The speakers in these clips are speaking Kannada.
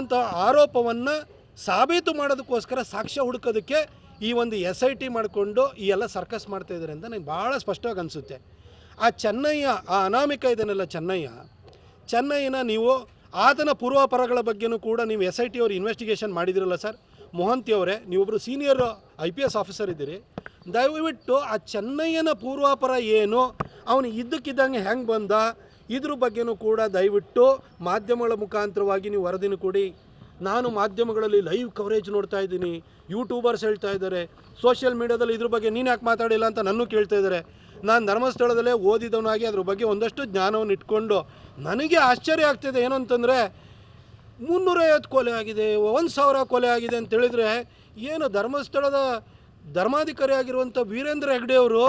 ಅಂತ ಆರೋಪವನ್ನು ಸಾಬೀತು ಮಾಡೋದಕ್ಕೋಸ್ಕರ ಸಾಕ್ಷ್ಯ ಹುಡುಕೋದಕ್ಕೆ ಈ ಒಂದು ಎಸ್ ಐ ಟಿ ಮಾಡಿಕೊಂಡು ಈ ಎಲ್ಲ ಸರ್ಕಸ್ ಮಾಡ್ತಾ ಇದ್ದಾರೆ ಅಂತ ನನಗೆ ಭಾಳ ಸ್ಪಷ್ಟವಾಗಿ ಅನಿಸುತ್ತೆ. ಆ ಚೆನ್ನಯ್ಯ, ಆ ಅನಾಮಿಕ ಇದನ್ನೆಲ್ಲ ಚೆನ್ನಯ್ಯ, ಚೆನ್ನಯ್ಯನ ನೀವು ಆತನ ಪೂರ್ವಾಪರಗಳ ಬಗ್ಗೆನೂ ಕೂಡ ನೀವು ಎಸ್ ಐ ಟಿ ಅವರು ಇನ್ವೆಸ್ಟಿಗೇಷನ್ ಮಾಡಿದಿರಲ್ಲ ಸರ್? ಮೊಹಂತಿ ಅವರೇ ನೀವೊಬ್ಬರು senior I P S officer ಇದ್ದೀರಿ. ದಯವಿಟ್ಟು ಆ ಚೆನ್ನಯ್ಯನ ಪೂರ್ವಾಪರ ಏನು? ಅವನು ಇದ್ದಕ್ಕಿದ್ದಂಗೆ ಹೆಂಗೆ ಬಂದ? ಇದ್ರ ಬಗ್ಗೆನೂ ಕೂಡ ದಯವಿಟ್ಟು ಮಾಧ್ಯಮಗಳ ಮುಖಾಂತರವಾಗಿ ನೀವು ವರದಿನ ಕೊಡಿ. ನಾನು ಮಾಧ್ಯಮಗಳಲ್ಲಿ ಲೈವ್ ಕವರೇಜ್ ನೋಡ್ತಾ ಇದ್ದೀನಿ. ಯೂಟ್ಯೂಬರ್ಸ್ ಹೇಳ್ತಾ ಇದ್ದಾರೆ. ಸೋಷಿಯಲ್ ಮೀಡಿಯಾದಲ್ಲಿ ಇದ್ರ ಬಗ್ಗೆ ನೀನು ಯಾಕೆ ಮಾತಾಡಿಲ್ಲ ಅಂತ ನನ್ನೂ ಕೇಳ್ತಾ ಇದ್ದಾರೆ. ನಾನು ಧರ್ಮಸ್ಥಳದಲ್ಲೇ ಓದಿದವನಾಗಿ ಅದ್ರ ಬಗ್ಗೆ ಒಂದಷ್ಟು ಜ್ಞಾನವನ್ನು ಇಟ್ಕೊಂಡು ನನಗೆ ಆಶ್ಚರ್ಯ ಆಗ್ತಿದೆ ಏನು ಅಂತಂದರೆ ಮುನ್ನೂರೈವತ್ತು ಕೊಲೆ ಆಗಿದೆ, ಒಂದು ಸಾವಿರ ಕೊಲೆ ಆಗಿದೆ ಅಂತ ಹೇಳಿದ್ರೆ ಏನು ಧರ್ಮಸ್ಥಳದ ಧರ್ಮಾಧಿಕಾರಿ ಆಗಿರುವಂಥ ವೀರೇಂದ್ರ ಹೆಗ್ಡೆ ಅವರು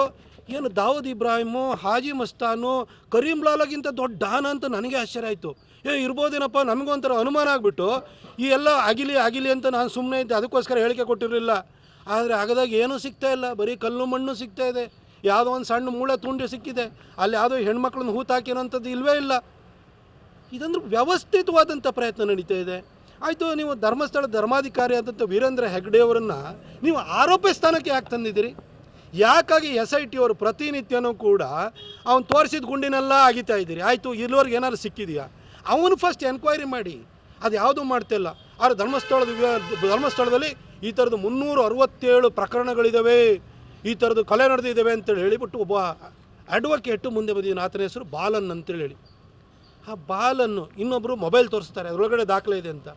ಏನು ದಾವೂದ್ ಇಬ್ರಾಹಿಮು, ಹಾಜಿ ಮಸ್ತಾನು, ಕರೀಂ ಲಾಲಾಗಿಂತ ದೊಡ್ಡ ಹಾನ ಅಂತ ನನಗೆ ಆಶ್ಚರ್ಯ ಆಯಿತು. ಏ, ಇರ್ಬೋದೇನಪ್ಪ ನಮಗೊಂಥರ ಅನುಮಾನ ಆಗಿಬಿಟ್ಟು, ಈ ಎಲ್ಲ ಆಗಿಲಿ ಆಗಿಲಿ ಅಂತ ನಾನು ಸುಮ್ಮನೆ ಇದ್ದೆ, ಅದಕ್ಕೋಸ್ಕರ ಹೇಳಿಕೆ ಕೊಟ್ಟಿರಲಿಲ್ಲ. ಆದರೆ ಆಗದಾಗ ಏನೂ ಸಿಗ್ತಾ ಇಲ್ಲ, ಬರೀ ಕಲ್ಲು ಮಣ್ಣು ಸಿಗ್ತಾ ಇದೆ. ಯಾವುದೋ ಒಂದು ಸಣ್ಣ ಮೂಳೆ ತುಂಡಿ ಸಿಕ್ಕಿದೆ. ಅಲ್ಲಿ ಯಾವುದೋ ಹೆಣ್ಮಕ್ಳನ್ನ ಹೂತಾಕಿರೋಂಥದ್ದು ಇಲ್ಲವೇ ಇಲ್ಲ. ಇದಂದ್ರೆ ವ್ಯವಸ್ಥಿತವಾದಂಥ ಪ್ರಯತ್ನ ನಡೀತಾ ಇದೆ. ಆಯಿತು, ನೀವು ಧರ್ಮಸ್ಥಳ ಧರ್ಮಾಧಿಕಾರಿ ಆದಂಥ ವೀರೇಂದ್ರ ಹೆಗ್ಡೆಯವರನ್ನು ನೀವು ಆರೋಪಿ ಸ್ಥಾನಕ್ಕೆ ಯಾಕೆ ತಂದಿದ್ದೀರಿ? ಯಾಕಾಗಿ ಎಸ್ ಐ ಟಿ ಅವರು ಪ್ರತಿನಿತ್ಯನೂ ಕೂಡ ಅವ್ನು ತೋರಿಸಿದ ಗುಂಡಿನೆಲ್ಲ ಆಗಿತಾ ಇದ್ದೀರಿ? ಆಯಿತು, ಇಲ್ಲಿವರೆಗೆ ಏನಾದ್ರು ಸಿಕ್ಕಿದೆಯಾ? ಅವನು ಫಸ್ಟ್ ಎನ್ಕ್ವೈರಿ ಮಾಡಿ. ಅದು ಯಾವುದೂ ಮಾಡ್ತಿಲ್ಲ ಆದರೆ ಧರ್ಮಸ್ಥಳದ ಧರ್ಮಸ್ಥಳದಲ್ಲಿ ಈ ಥರದ್ದು ಮುನ್ನೂರ ಅರವತ್ತೇಳು ಪ್ರಕರಣಗಳಿದ್ದಾವೆ ಈ ಥರದ್ದು ಕಲೆ ನಡೆದಿದ್ದಾವೆ ಅಂತೇಳಿ ಹೇಳಿಬಿಟ್ಟು ಒಬ್ಬ ಅಡ್ವೊಕೇಟು ಮುಂದೆ ಬಂದಿದ್ದೀನಿ ಆತನ ಹೆಸರು ಬಾಲನ್ ಅಂತೇಳಿ ಹೇಳಿ. ಆ ಬಾಲನ್ನು ಇನ್ನೊಬ್ಬರು ಮೊಬೈಲ್ ತೋರಿಸ್ತಾರೆ. ಅದರೊಳಗಡೆ ದಾಖಲೆ ಇದೆ ಅಂತ.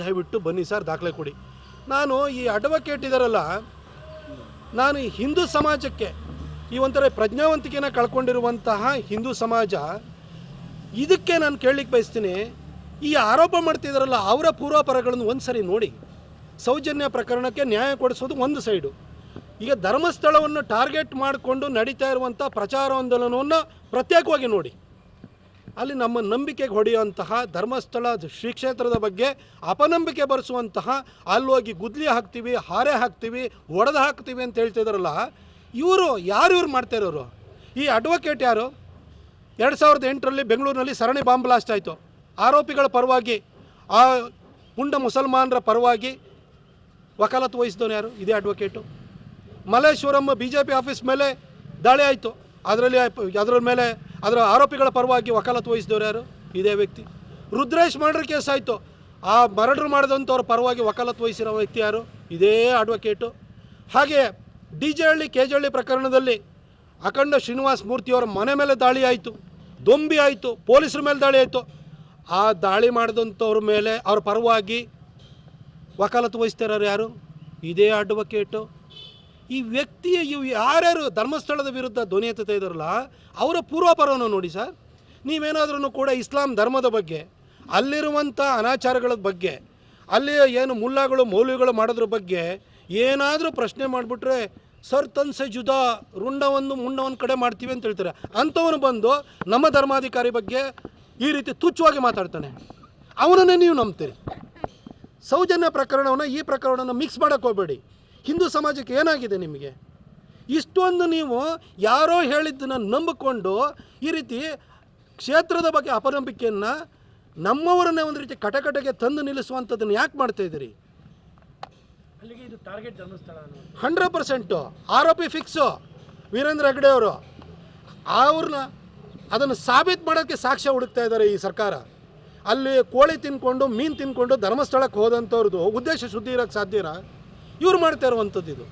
ದಯವಿಟ್ಟು ಬನ್ನಿ ಸರ್, ದಾಖಲೆ ಕೊಡಿ. ನಾನು ಈ ಅಡ್ವೊಕೇಟ್ ಇದಾರಲ್ಲ ನಾನು ಹಿಂದೂ ಸಮಾಜಕ್ಕೆ ಈ ಒಂಥರ ಪ್ರಜ್ಞಾವಂತಿಕೆನ ಕಳ್ಕೊಂಡಿರುವಂತಹ ಹಿಂದೂ ಸಮಾಜ, ಇದಕ್ಕೆ ನಾನು ಕೇಳಲಿಕ್ಕೆ ಬಯಸ್ತೀನಿ, ಈ ಆರೋಪ ಮಾಡ್ತಿದ್ದಾರಲ್ಲ ಅವರ ಪೂರ್ವಾಪರಗಳನ್ನು ಒಂದು ಸರಿ ನೋಡಿ. ಸೌಜನ್ಯ ಪ್ರಕರಣಕ್ಕೆ ನ್ಯಾಯ ಕೊಡಿಸೋದು ಒಂದು ಸೈಡು. ಈಗ ಧರ್ಮಸ್ಥಳವನ್ನು ಟಾರ್ಗೆಟ್ ಮಾಡಿಕೊಂಡು ನಡೀತಾ ಇರುವಂಥ ಪ್ರಚಾರಾಂದೋಲನವನ್ನು ಪ್ರತ್ಯೇಕವಾಗಿ ನೋಡಿ. ಅಲ್ಲಿ ನಮ್ಮ ನಂಬಿಕೆಗೆ ಹೊಡೆಯುವಂತಹ ಧರ್ಮಸ್ಥಳ, ಶ್ರೀ ಕ್ಷೇತ್ರದ ಬಗ್ಗೆ ಅಪನಂಬಿಕೆ ಬರೆಸುವಂತಹ, ಅಲ್ಲಿ ಹೋಗಿ ಗುದ್ಲಿ ಹಾಕ್ತೀವಿ, ಹಾರೆ ಹಾಕ್ತೀವಿ, ಒಡೆದು ಹಾಕ್ತೀವಿ ಅಂತ ಹೇಳ್ತಿದಾರಲ್ಲ ಇವರು ಯಾರು ಇವ್ರು ಮಾಡ್ತಾ ಇರೋರು? ಈ ಅಡ್ವೊಕೇಟ್ ಯಾರು? ಎರಡು ಸಾವಿರದ ಎಂಟರಲ್ಲಿ ಬೆಂಗಳೂರಿನಲ್ಲಿ ಸರಣಿ ಬಾಂಬ್ ಬ್ಲಾಸ್ಟ್ ಆಯಿತು. ಆರೋಪಿಗಳ ಪರವಾಗಿ, ಆ ಪುಂಡ ಮುಸಲ್ಮಾನರ ಪರವಾಗಿ ವಕಾಲತ್ತು ವಹಿಸಿದವನು ಯಾರು? ಇದೇ advocate Malleswaram B J P office ಮೇಲೆ ದಾಳಿ ಆಯಿತು. ಅದರಲ್ಲಿ ಅದರ ಮೇಲೆ ಅದರ ಆರೋಪಿಗಳ ಪರವಾಗಿ ವಕಾಲತ್ತು ವಹಿಸಿದವರು ಯಾರು? ಇದೇ ವ್ಯಕ್ತಿ. ರುದ್ರೇಶ್ ಮರ್ಡರ್ ಕೇಸ್ ಆಯಿತು. ಆ ಮರ್ಡರ್ ಮಾಡಿದಂಥವ್ರ ಪರವಾಗಿ ವಕಾಲತ್ತು ವಹಿಸಿರೋ ವ್ಯಕ್ತಿ ಯಾರು? ಇದೇ ಅಡ್ವೊಕೇಟು ಹಾಗೆ D J Halli, K J Halli ಪ್ರಕರಣದಲ್ಲಿ ಅಖಂಡ ಶ್ರೀನಿವಾಸ್ ಮೂರ್ತಿಯವರ ಮನೆ ಮೇಲೆ ದಾಳಿ ಆಯಿತು. ದೊಂಬಿ ಆಯಿತು. ಪೊಲೀಸರ ಮೇಲೆ ದಾಳಿ ಆಯಿತು. ಆ ದಾಳಿ ಮಾಡಿದಂಥವ್ರ ಮೇಲೆ ಅವ್ರ ಪರವಾಗಿ ವಕಾಲತ್ತು ವಹಿಸ್ತಿರೋರು ಯಾರು? ಇದೇ ಅಡ್ವೊಕೇಟು ಈ ವ್ಯಕ್ತಿಯ ಇವು ಯಾರ್ಯಾರು ಧರ್ಮಸ್ಥಳದ ವಿರುದ್ಧ ಧ್ವನಿ ಎತ್ತುತ್ತಾ ಇದ್ದಾರಲ್ಲ, ಅವರ ಪೂರ್ವಾಪರವನ್ನು ನೋಡಿ ಸರ್. ನೀವೇನಾದ್ರೂ ಕೂಡ ಇಸ್ಲಾಂ ಧರ್ಮದ ಬಗ್ಗೆ ಅಲ್ಲಿರುವಂಥ ಅನಾಚಾರಗಳ ಬಗ್ಗೆ ಅಲ್ಲಿ ಏನು ಮುಲ್ಲಾಗಳು, ಮೌಲ್ಯಗಳು ಮಾಡೋದ್ರ ಬಗ್ಗೆ ಏನಾದರೂ ಪ್ರಶ್ನೆ ಮಾಡಿಬಿಟ್ರೆ, ಸರ್, ತನ್ಸೆ ಜುದಾ, ರುಂಡವನ್ನು ಮುಂಡ ಒಂದು ಕಡೆ ಮಾಡ್ತೀವಿ ಅಂತ ಹೇಳ್ತಾರೆ. ಅಂಥವನು ಬಂದು ನಮ್ಮ ಧರ್ಮಾಧಿಕಾರಿ ಬಗ್ಗೆ ಈ ರೀತಿ ತುಚ್ಛವಾಗಿ ಮಾತಾಡ್ತಾನೆ. ಅವನನ್ನೇ ನೀವು ನಂಬ್ತೀರಿ. ಸೌಜನ್ಯ ಪ್ರಕರಣವನ್ನು ಈ ಪ್ರಕರಣವನ್ನು ಮಿಕ್ಸ್ ಮಾಡೋಕ್ಕೆ ಹೋಗಬೇಡಿ. ಹಿಂದೂ ಸಮಾಜಕ್ಕೆ ಏನಾಗಿದೆ ನಿಮಗೆ? ಇಷ್ಟೊಂದು ನೀವು ಯಾರೋ ಹೇಳಿದ್ದನ್ನು ನಂಬಿಕೊಂಡು ಈ ರೀತಿ ಕ್ಷೇತ್ರದ ಬಗ್ಗೆ ಅಪನಂಬಿಕೆಯನ್ನು ನಮ್ಮವರನ್ನೇ ಒಂದು ರೀತಿ ಕಟಕಟಗೆ ತಂದು ನಿಲ್ಲಿಸುವಂಥದ್ದನ್ನು ಯಾಕೆ ಮಾಡ್ತಾ ಇದ್ದೀರಿ? ಅಲ್ಲಿಗೆ ಇದು ಟಾರ್ಗೆಟ್ ಧರ್ಮಸ್ಥಳ ಅನ್ನೋದು ಹಂಡ್ರೆಡ್ ಪರ್ಸೆಂಟು ಆರೋಪಿ ಫಿಕ್ಸು ವೀರೇಂದ್ರ ಹೆಗ್ಡೆ ಅವರು. ಅವ್ರನ್ನ ಅದನ್ನು ಸಾಬೀತು ಮಾಡೋಕ್ಕೆ ಸಾಕ್ಷ್ಯ ಹುಡುಕ್ತಾ ಇದ್ದಾರೆ ಈ ಸರ್ಕಾರ. ಅಲ್ಲಿ ಕೋಳಿ ತಿನ್ಕೊಂಡು ಮೀನು ತಿನ್ಕೊಂಡು ಧರ್ಮಸ್ಥಳಕ್ಕೆ ಹೋದಂಥವ್ರದ್ದು ಉದ್ದೇಶ ಶುದ್ಧಿ ಇರೋಕ್ಕೆ ಸಾಧ್ಯನಾ ಇವ್ರು ಮಾಡ್ತಾ ಇರುವಂಥದ್ದು ಇದು.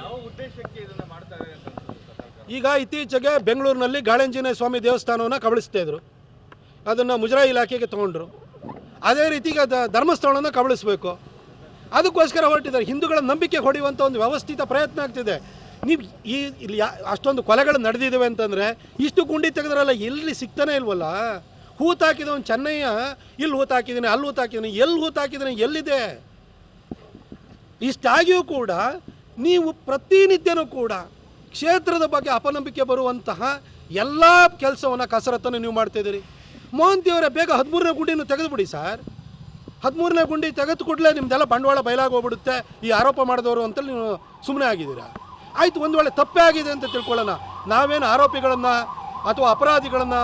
ಯಾವ ಉದ್ದೇಶಕ್ಕೆ ಇದನ್ನ ಮಾಡ್ತಾರೆ ಅಂತ ಈಗ ಇತ್ತೀಚೆಗೆ ಬೆಂಗಳೂರಿನಲ್ಲಿ ಗಾಳಂಜನೇಯ ಸ್ವಾಮಿ ದೇವಸ್ಥಾನವನ್ನು ಕಬಳಿಸ್ತಾ ಇದ್ರು. ಅದನ್ನು ಮುಜರಾಯಿ ಇಲಾಖೆಗೆ ತಗೊಂಡ್ರು. ಅದೇ ರೀತಿ ಈಗ ಧರ್ಮಸ್ಥಳವನ್ನು ಕಬಳಿಸ್ಬೇಕು. ಅದಕ್ಕೋಸ್ಕರ ಹೊರಟಿದ್ದಾರೆ. ಹಿಂದೂಗಳ ನಂಬಿಕೆ ಹೊಡೆಯುವಂಥ ಒಂದು ವ್ಯವಸ್ಥಿತ ಪ್ರಯತ್ನ ಆಗ್ತಿದೆ. ನೀವು ಈ ಇಲ್ಲಿ ಯಾ ಅಷ್ಟೊಂದು ಕೊಲೆಗಳು ನಡೆದಿದ್ದಾವೆ ಅಂತಂದರೆ ಇಷ್ಟು ಗುಂಡಿ ತೆಗೆದ್ರಲ್ಲ ಎಲ್ಲಿ ಸಿಗ್ತಾನೆ ಇಲ್ವಲ್ಲ? ಹೂತಾಕಿದವನು ಚೆನ್ನಯ್ಯ ಇಲ್ಲಿ ಹೂತಾಕಿದ್ದೀನಿ ಅಲ್ಲಿ ಹೂತಾಕಿದ್ದೀನಿ ಎಲ್ಲಿ ಹೂತಾಕಿದ್ದೀನಿ ಎಲ್ಲಿದೆ? ಇಷ್ಟಾಗಿಯೂ ಕೂಡ ನೀವು ಪ್ರತಿನಿತ್ಯನೂ ಕೂಡ ಕ್ಷೇತ್ರದ ಬಗ್ಗೆ ಅಪನಂಬಿಕೆ ಬರುವಂತಹ ಎಲ್ಲ ಕೆಲಸವನ್ನು ಕಸರತ್ತನ್ನು ನೀವು ಮಾಡ್ತಾಯಿದ್ದೀರಿ ಮೋಹಂತಿಯವರೇ, ಬೇಗ ಹದಿಮೂರನೇ ಗುಂಡಿನೂ ತೆಗೆದುಬಿಡಿ ಸರ್. ಹದಿಮೂರನೇ ಗುಂಡಿ ತೆಗೆದು ಕೂಡಲೇ ನಿಮ್ದೆಲ್ಲ ಬಂಡವಾಳ ಬಯಲಾಗೋಗ್ಬಿಡುತ್ತೆ ಈ ಆರೋಪ ಮಾಡಿದವರು ಅಂತ ನೀವು ಸುಮ್ಮನೆ ಆಗಿದ್ದೀರಾ? ಆಯಿತು, ಒಂದು ವೇಳೆ ತಪ್ಪೇ ಆಗಿದೆ ಅಂತ ತಿಳ್ಕೊಳ್ಳೋಣ. ನಾವೇನು ಆರೋಪಿಗಳನ್ನು ಅಥವಾ ಅಪರಾಧಿಗಳನ್ನು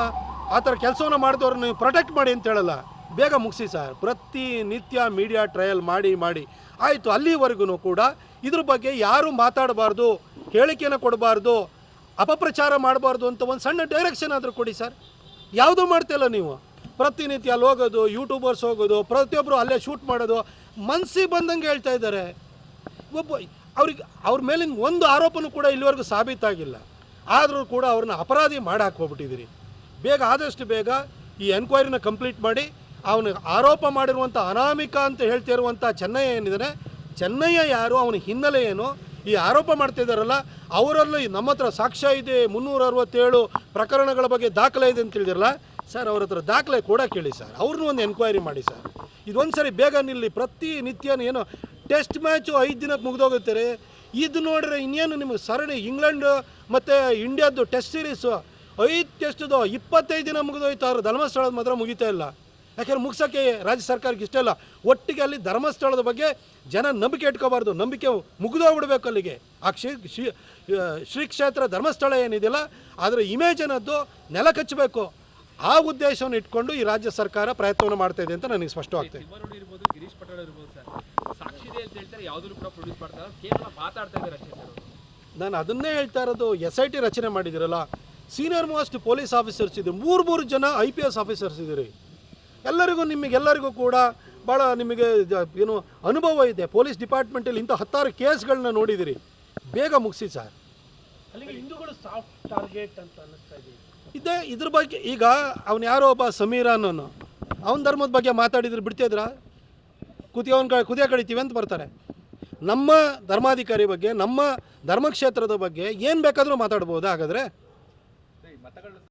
ಆ ಥರ ಕೆಲಸವನ್ನು ಮಾಡಿದವ್ರನ್ನ ನೀವು ಪ್ರೊಟೆಕ್ಟ್ ಮಾಡಿ ಅಂತ ಹೇಳಲ್ಲ. ಬೇಗ ಮುಗಿಸಿ ಸರ್. ಪ್ರತಿನಿತ್ಯ ಮೀಡಿಯಾ ಟ್ರಯಲ್ ಮಾಡಿ ಮಾಡಿ. ಆಯಿತು, ಅಲ್ಲಿವರೆಗೂ ಕೂಡ ಇದ್ರ ಬಗ್ಗೆ ಯಾರೂ ಮಾತಾಡಬಾರ್ದು, ಹೇಳಿಕೆನ ಕೊಡಬಾರ್ದು, ಅಪಪ್ರಚಾರ ಮಾಡಬಾರ್ದು ಅಂತ ಒಂದು ಸಣ್ಣ ಡೈರೆಕ್ಷನ್ ಆದರೂ ಕೊಡಿ ಸರ್. ಯಾವುದೂ ಮಾಡ್ತಿಲ್ಲ ನೀವು. ಪ್ರತಿನಿತ್ಯ ಅಲ್ಲಿ ಹೋಗೋದು ಯೂಟ್ಯೂಬರ್ಸ್ ಹೋಗೋದು ಪ್ರತಿಯೊಬ್ಬರು ಅಲ್ಲೇ ಶೂಟ್ ಮಾಡೋದು ಮನಸ್ಸಿಗೆ ಬಂದಂಗೆ ಹೇಳ್ತಾ ಇದ್ದಾರೆ. ಒಬ್ಬ, ಅವ್ರಿಗೆ, ಅವ್ರ ಮೇಲಿನ ಒಂದು ಆರೋಪನೂ ಕೂಡ ಇಲ್ಲಿವರೆಗೂ ಸಾಬೀತಾಗಿಲ್ಲ. ಆದರೂ ಕೂಡ ಅವ್ರನ್ನ ಅಪರಾಧಿ ಮಾಡಿ ಹೋಗ್ಬಿಟ್ಟಿದ್ದೀರಿ. ಬೇಗ, ಆದಷ್ಟು ಬೇಗ ಈ ಎನ್ಕ್ವೈರಿನ ಕಂಪ್ಲೀಟ್ ಮಾಡಿ ಅವನು ಆರೋಪ ಮಾಡಿರುವಂಥ ಅನಾಮಿಕ ಅಂತ ಹೇಳ್ತಾ ಇರುವಂಥ ಚೆನ್ನಯ್ಯ ಏನಿದ್ದಾನೆ ಚೆನ್ನಯ್ಯ ಯಾರು? ಅವನ ಹಿನ್ನೆಲೆ ಏನು? ಈ ಆರೋಪ ಮಾಡ್ತಾ ಇದ್ದಾರಲ್ಲ, ಅವರಲ್ಲಿ ನಮ್ಮ ಹತ್ರ ಸಾಕ್ಷ್ಯ ಇದೆ, ಮುನ್ನೂರ ಅರವತ್ತೇಳು ಪ್ರಕರಣಗಳ ಬಗ್ಗೆ ದಾಖಲೆ ಇದೆ ಅಂತ ತಿಳಿದಿರಲ್ಲ? ಸರ್, ಅವ್ರ ಹತ್ರ ದಾಖಲೆ ಕೂಡ ಕೇಳಿ ಸರ್. ಅವ್ರನ್ನೂ ಒಂದು ಎನ್ಕ್ವೈರಿ ಮಾಡಿ ಸರ್. ಇದೊಂದು ಸರಿ ಬೇಗ ನಿಲ್ಲಿ ಪ್ರತಿನಿತ್ಯನೂ ಏನು ಟೆಸ್ಟ್ ಮ್ಯಾಚು ಐದು ದಿನಕ್ಕೆ ರೀ. ಇದು ನೋಡಿದ್ರೆ ಇನ್ನೇನು ನಿಮಗೆ ಸರಣಿ ಇಂಗ್ಲೆಂಡು ಮತ್ತು ಇಂಡಿಯಾದ್ದು ಟೆಸ್ಟ್ ಸೀರೀಸು ಐದು ಟೆಸ್ಟ್ದು ಇಪ್ಪತ್ತೈದು ದಿನ ಮುಗಿದೋಯ್ತು ಅವ್ರ ಧರ್ಮಸ್ಥಳದ ಮಾತ್ರ ಮುಗಿತಾ ಇಲ್ಲ. ಯಾಕೆಂದ್ರೆ ಮುಗ್ಸೋಕ್ಕೆ ರಾಜ್ಯ ಸರ್ಕಾರಕ್ಕೆ ಇಷ್ಟ ಇಲ್ಲ. ಒಟ್ಟಿಗೆ ಅಲ್ಲಿ ಧರ್ಮಸ್ಥಳದ ಬಗ್ಗೆ ಜನ ನಂಬಿಕೆ ಇಟ್ಕೋಬಾರ್ದು. ನಂಬಿಕೆ ಮುಗಿದೋಗ್ಬಿಡ್ಬೇಕು ಅಲ್ಲಿಗೆ. ಆ ಕ್ಷೇ ಶ್ರೀ ಶ್ರೀ ಕ್ಷೇತ್ರ ಧರ್ಮಸ್ಥಳ ಏನಿದೆಯಲ್ಲ ಅದರ ಇಮೇಜ್ ಅನ್ನೋದು ನೆಲ ಕಚ್ಚಬೇಕು. ಆ ಉದ್ದೇಶವನ್ನು ಇಟ್ಕೊಂಡು ಈ ರಾಜ್ಯ ಸರ್ಕಾರ ಪ್ರಯತ್ನವನ್ನು ಮಾಡ್ತಾ ಇದೆ ಅಂತ ನನಗೆ ಸ್ಪಷ್ಟವಾಗ್ತದೆ. ನಾನು ಅದನ್ನೇ ಹೇಳ್ತಾ ಇರೋದು ಎಸ್ ಐ ಟಿ ರಚನೆ ಮಾಡಿದಿರಲ್ಲ ಸೀನಿಯರ್ ಮೋಸ್ಟ್ ಪೊಲೀಸ್ ಆಫೀಸರ್ಸ್ ಇದೆ. ಮೂರು ಮೂರು ಜನ ಐ ಪಿ ಎಸ್ ಆಫೀಸರ್ಸ್ ಇದ್ದೀರಿ. ಎಲ್ಲರಿಗೂ ನಿಮಗೆಲ್ಲರಿಗೂ ಕೂಡ ಭಾಳ ನಿಮಗೆ ಏನು ಅನುಭವ ಇದೆ. ಪೊಲೀಸ್ ಡಿಪಾರ್ಟ್ಮೆಂಟಲ್ಲಿ ಇಂಥ ಹತ್ತಾರು ಕೇಸ್ಗಳನ್ನ ನೋಡಿದಿರಿ. ಬೇಗ ಮುಗಿಸಿ ಸರ್. ಅಲ್ಲಿಗೆ ಹಿಂದೂಗಳು ಸಾಫ್ಟ್ ಟಾರ್ಗೆಟ್ ಅಂತ ಇದೆ. ಇದೇ ಇದ್ರ ಬಗ್ಗೆ ಈಗ ಅವನು ಯಾರೋ ಒಬ್ಬ ಸಮೀರ ಅನ್ನೋನು. ಅವನ ಧರ್ಮದ ಬಗ್ಗೆ ಮಾತಾಡಿದ್ರೆ ಬಿಡ್ತಿದ್ರ ಕುದಿಯವನ್ ಕ ಕುದಿಯ ಕಡಿತೀವಿ ಅಂತ ಬರ್ತಾರೆ. ನಮ್ಮ ಧರ್ಮಾಧಿಕಾರಿ ಬಗ್ಗೆ ನಮ್ಮ ಧರ್ಮಕ್ಷೇತ್ರದ ಬಗ್ಗೆ ಏನು ಬೇಕಾದರೂ ಮಾತಾಡ್ಬೋದು ಹಾಗಾದರೆ?